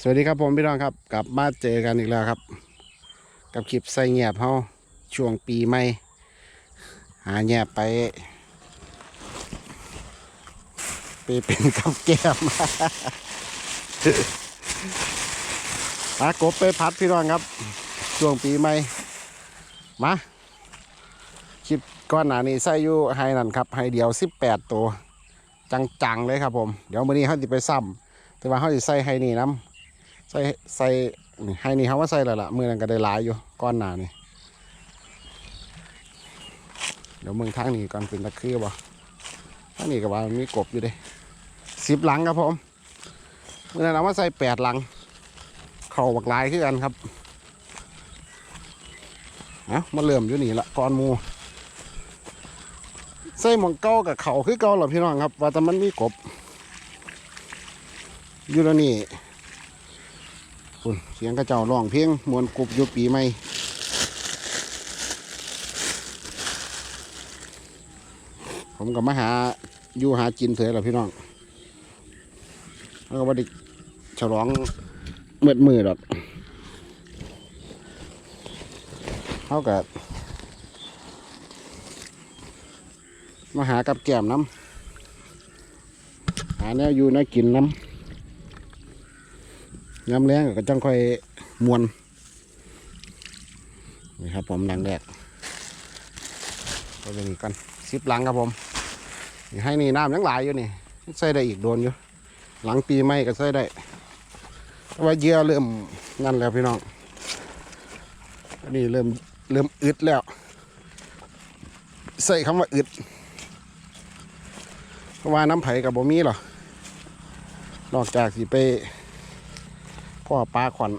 สวัสดีครับผมพี่น้องครับ กลับมาเจอกันอีกแล้วครับ กับคลิปใส่เงียบเฮาช่วงปีใหม่หาเงียบไปไปเป็นกับแก้มหากบไปพัดพี่น้องครับ ช่วงปีใหม่มาคลิปก้อนหนานี้ใส่อยู่ไฮนั่นครับไฮเดียว18ตัว จังๆเลยครับผม เดี๋ยวมื้อนี้เขาจะไปซ้ำแต่ว่าเขาจะใส่ไฮนี่น้ำ ใส่ใส่นี่ให้นี่เขาว่าใส่แล้วล่ะมือนั้นก็ได้หลายอยู่ก้อนหนานี่เดี๋ยวเมืองทางนี้ก่อนเป็นตะคือบ่ทางนี้ก็ว่ามันมีกบอยู่เด้สิบหลังครับผมมือนั้นเอามาใส่แปดหลัง เข่าบักลายคือกันครับเอามาเริ่มอยู่นี่ละก้อนมู ใส่หมองเก้ากับเข่าคือเก้าหรอพี่น้องครับ ว่าแต่มันมีกบ อยู่แล้วนี่ คุณเสียงกระเจ้าร้องเพลงมวนกรุบอยู่ปีใหม่ผมก็มาหาอยู่หากินเถอะล่ะพี่น้องแล้วก็บ่ได้ฉลองเมื่ดมือดอกเขากับมาหากับแก้มน้ำหาแนวอยู่นวกินน้ำ ย้ำแรงก็จังค่อยมวนนี่ครับผมหลังแรกก็เป็นกันซิปหลังครับผมนี่ให้นี่น้ำยังหลายอยู่นี่ใส่ได้อีกโดนอยู่ หลังปีใหม่ก็ใส่ได้แต่ว่าเยื่อเริ่มนั่นแล้วพี่น้องอันนี้เริ่มเริ่มอึดแล้ว ใส่คำว่าอึดเพราะว่าน้ำไผ่กับบ่มีหรอนอกจากสิไป พ่อปลาขวัญม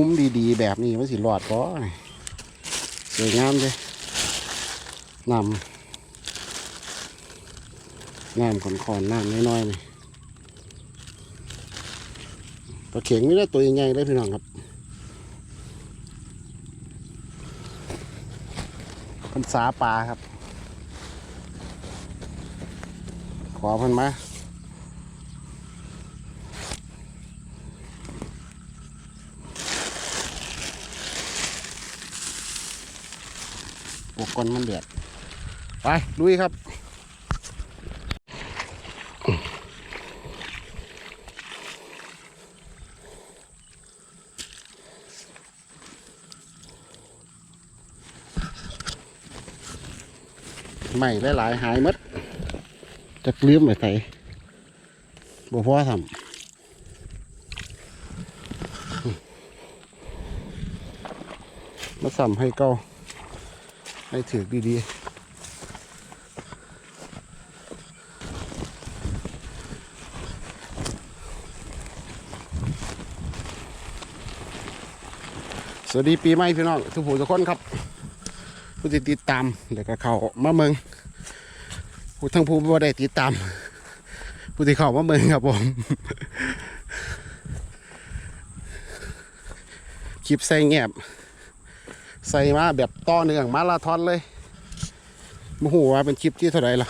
ุมดีๆ แบบนี้มันสิรอดก็สวยงามเลยน้ำน้ำขอนๆน้ำน้อยๆนี่ ปลาเข็งนี่ได้ตัวใหญ่ๆเลยพี่น้องครับพันษาปลาครับ ขอพันมาปกกอนมันเดือดไปลุยครับ ใหม่หลายๆหายหมดจะลืมไปใส่บ่พอทำมาสั่มให้เก้าให้ถือดีๆ สวัสดีปีใหม่พี่น้องทุกผู้ทุกคนครับ ผู้ติดตามแล้วก็เข้ามาเมือง ผู้ทั้งผู้บ่ได้ติดตามผู้ที่เข้ามาเมืองครับผมคลิปใส่เงียบใส่มาแบบต่อเนื่องมาลาทอนเลยโมโหว่าเป็นคลิปที่เท่าไหร่ล่ะ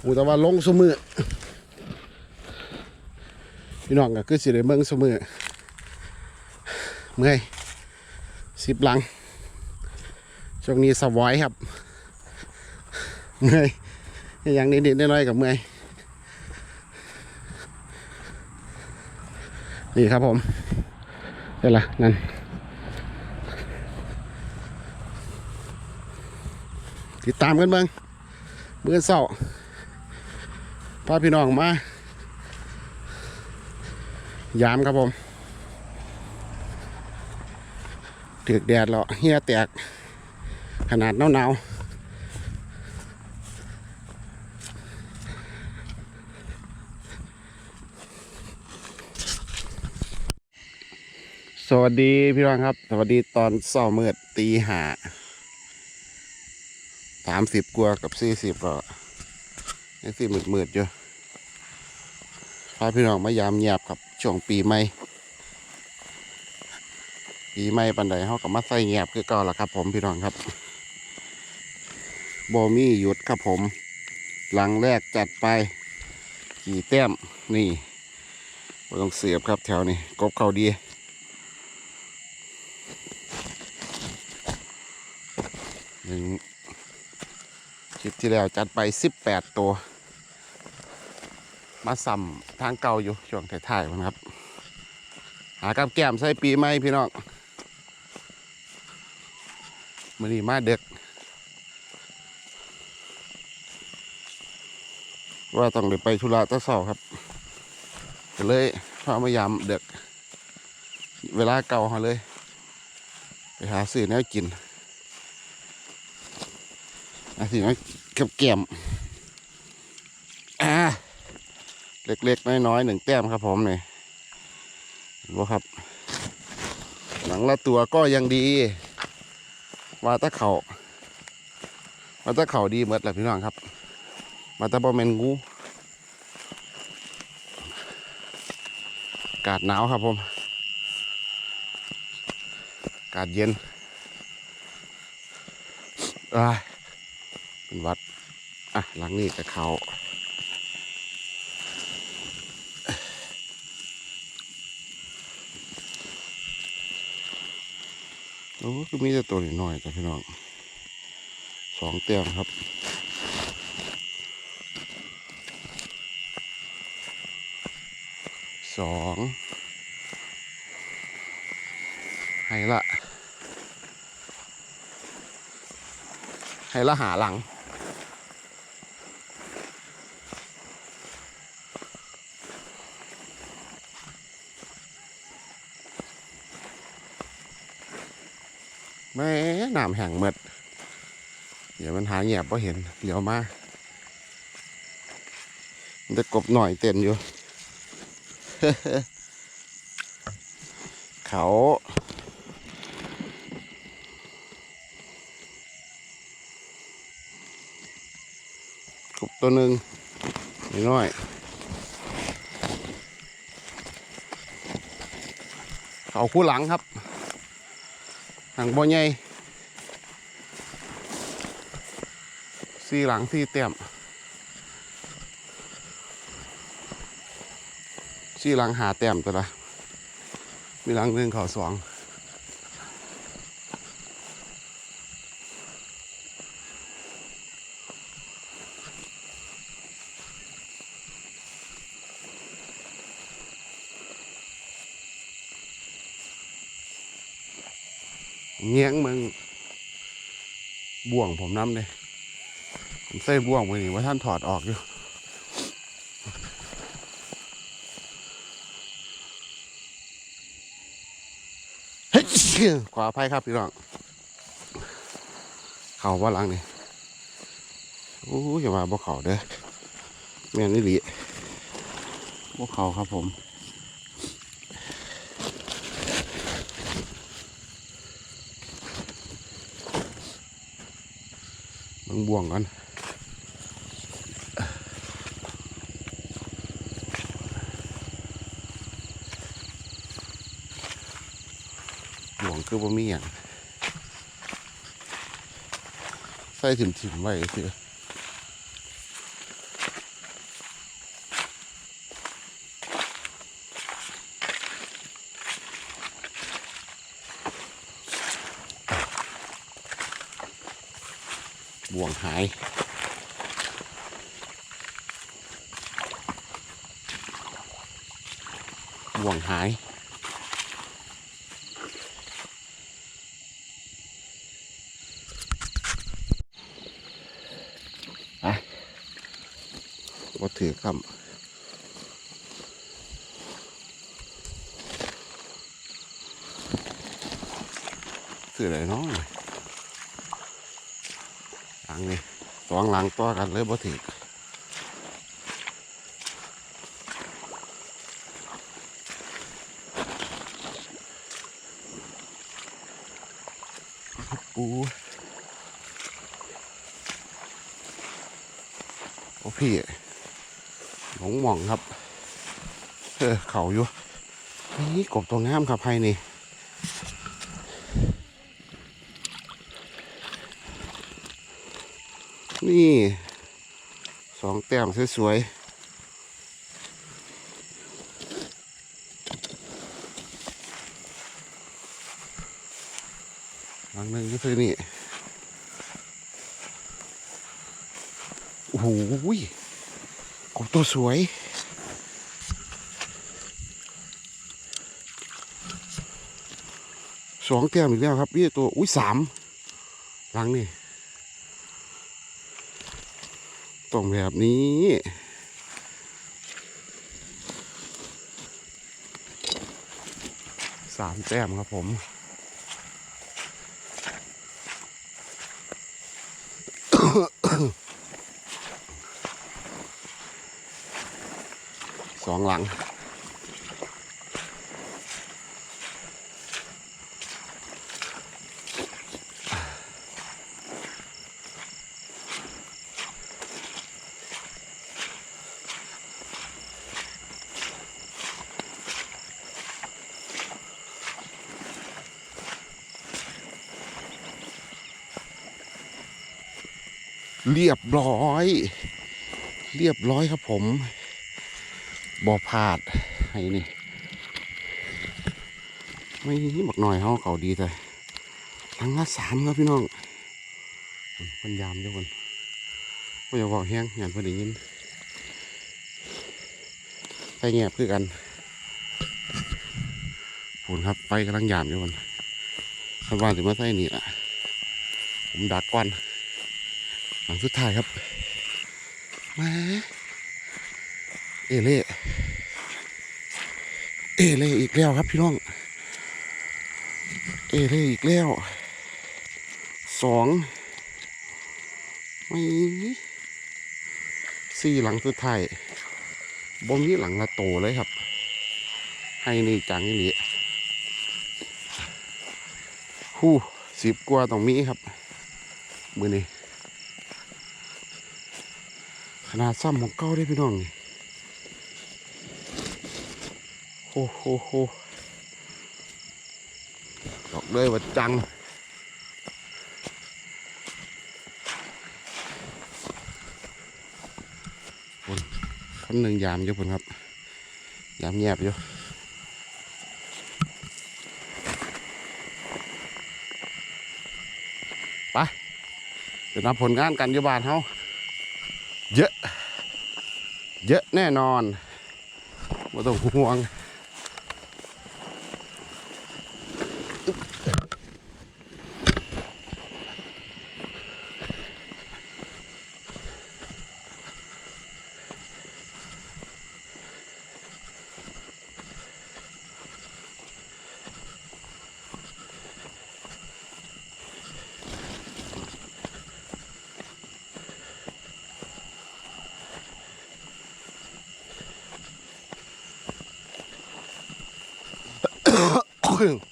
หูแต่ว่าลงสมือพี่น้องก็คือสิได้เมืองสมือเมื่อยสิบหลังช่วงนี้สวอยครับเมื่อย อย่างนิดๆน้อยๆกับเมื่อยนี่ครับผมเดี๋ยวละนั่นติดตามกันเบิ้งเบื้อเศร้าพาพี่น้องมายามครับผมถือกแดดแล้วเฮียแตก ขนาดหนาวๆ สวัสดีพี่น้องครับ สวัสดีตอนเช้ามืดตีหาสามสิบกว่ากับสี่สิบก็ยังสี่มืดมืดอยู่ไฟาพี่น้องมายามเงียบครับช่วงปีใหม่ ปีใหม่ปันใดเขาก็มาใส่เงียบคือเก่าละครับ ผมพี่น้องครับโบมี่หยุดครับผม หลังแรกจัดไป กี่แต้มนี่บ่ต้องเสียบครับแถวนี้กบเขาดีึงคลิปที่แล้วจัดไป 18 ตัว มาสัมทางเก่าอยู่ ช่วงท้ายๆมันครับ หากับแก้มใส่ปีใหม่พี่น้องมือนี้มาเด็ก ว่าต้องไปไปธุระตะเสาครับก็เลยพามายามเด็ก เวลาเก่าเขาเลย ไปหาซื้อแนวกิน อาสิมากับแก้มอ่าเล็กๆ น้อยๆหนึ่งแต้มครับผมเนี่ยบ่ครับ หลังละตัวก็ยังดี ว่าตะเขาว่าตะเข่าดีหมดแหละพี่น้องครับว่าตะบอแมนงูอากาศหนาวครับผมอากาศเย็นอ้า เป็นวัด อะหลังนี้กับเขาโอ้คือมีแต่ตัวน้อยๆแต่พี่น้องสองเตียงครับสองให้ละให้ละหาหลัง แม่น้ำแห้งหมดเดี๋ยวมันหาแหยบพอเห็น เดี๋ยวมามันจะกบหน่อยเต้นอยู่ เขากบตัวหนึ่งนิดหน่อย เขาคู่หลังครับ หางบ่ใหญ่สี่หลังสี่เต็มสี่หลังหาเต็มตัวละมีหลังหนึ่งขอสองเงี้ยงมึงบ่วงผมน้ำเลยผมใส่บ่วงไปนี่ว่าท่านถอดออกอยู่เฮ้ยขวาภัยครับพี่น้องเข่าว่าหลังนี่โอ้ยอย่ามาบ่เข่าเด้อแม่นี่หลีบ่เข่าครับผม บ่วงกันบ่วงคือบ่มีอย่างใส่ถิ่มๆไว้คือบ่วง หาย บ่วงหาย ไปบ่าถือคำสื่ออะไรน้องหลังนี่ส องหลังตัวกันเลยบ่ถือปูโอ้พี่หลงหม่องครับ เออเขาอยู่นี่กบตัวงามครับไพ่นี่ นี่สองแต้มสวยๆหลังหนึ่งก็คือนี่ โอ้โหกบตัวสวยสองแต้มอีกแล้วครับนี่ตัว อุ้ยสามหลังนี่ ตรงแบบนี้สามแต้มครับผมสองหลัง เรียบร้อย เรียบร้อยครับผมบอพลาดให้นี่ไม่หมักหน่อยเขาเขาดีแต่ทั้งละสามครับพี่น้องพันยามเด้วยคนไม่อยากบอกแห้งงานพอนได้ยินไปแงบคือกันผลครับไปกำลังยามเด้วยคนคันว่าจะมาใส่นี่ล่ะผมดักก่อน หลังสุดท้ายครับมาเอเล่เอเล่อีกแล้วครับพี่น้อง เอเล่อีกแล้วสองไม่สี่หลังสุดท้ายบ่มีหลังละโตเลยครับ ให้นี่จังนี่หู้สิบกว่าต้องมีครับ มือนี้ ขนาดซ้ำของเก้าได้พี่น้องนี่โอ้โหโหบอกเลยว่าจังคนคนหนึ่งยามอยู่คนครับ ยามเงียบอยู่ไปเดี๋ยวนับผลงานกันอยู่บ้านเฮา เยอะ เยอะแน่นอนไม่ต้องห่วง рухаю.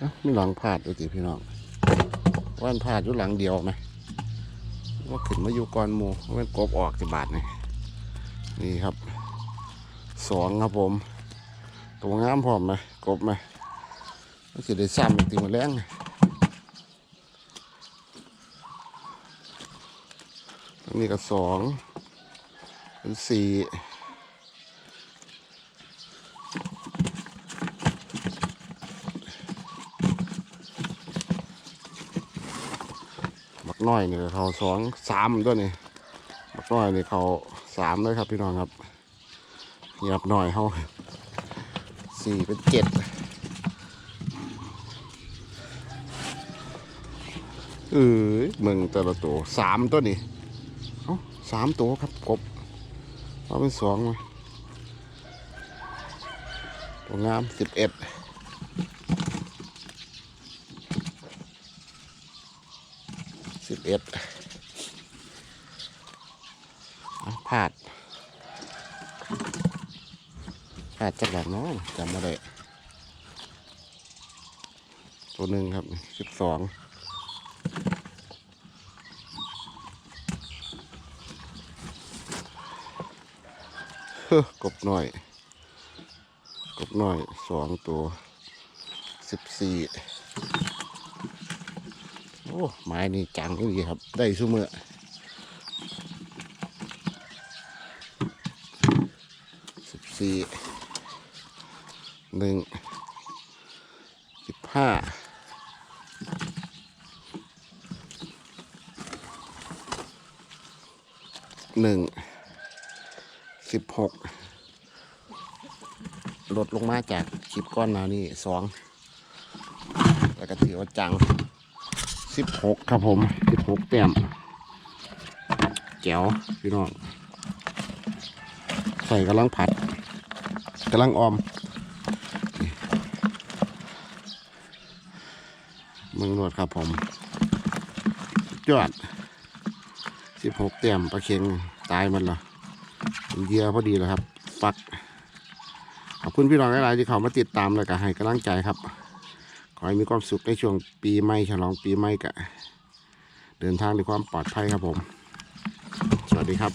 เอ้ามีหลังพาดด้วยติพี่น้องว่านพาดอยู่หลังเดียวไหมว่าขึ้นมาอยู่ก่อนมูว่ามันกบออกสิบาทนี่นี่ครับสองครับผม ตัวงามพร้อมไหมกบไหมมันสิได้ซ้ำอีกทีมาแรงนนี้ก็สองเป็นสี่ น้อยนี่เขาสองสามตัวนี่บักน้อยนี่เขาสามเลยครับพี่น้องครับเงียบหน่อยเขาสี่เป็นเจ็ดเออมึงแต่ละตัวสามตัวนี่เอ้าสามตัวครับกบเอาเป็นสองมาตัวงามสิบเอ็ดสิบ เอ็ดพลาดขาดจักรแบบน้องจำมาได้ตัวหนึ่งครับสิบสองกบหน่อย กบหน่อยสองตัวสิบสี่ อ้ไม้นี่จังดีครับ ได้ซุเมื่อสิบสี่หนึ่งสิบห้าหนึ่งสิบหกลดลงมาจากคลิปก้อนหนานี่สองแล้วก็ถือว่าจัง สิบหกครับผมสิบหกแต้มแจ๋วพี่น้องใส่กำลังผัดกำลังออมมึงนวดครับผมยอดสิบหกเตี่ยมปลาเค็งตายมันเหรอเป็นเหยื่อพอดีแล้วครับ ฟัก ขอบคุณพี่น้องหลายๆที่เขามาติดตามแล้วก็ให้กำลังใจครับ ขอให้มีความสุขในช่วงปีใหม่ฉลองปีใหม่กะเดินทางด้วยความปลอดภัยครับผม สวัสดีครับ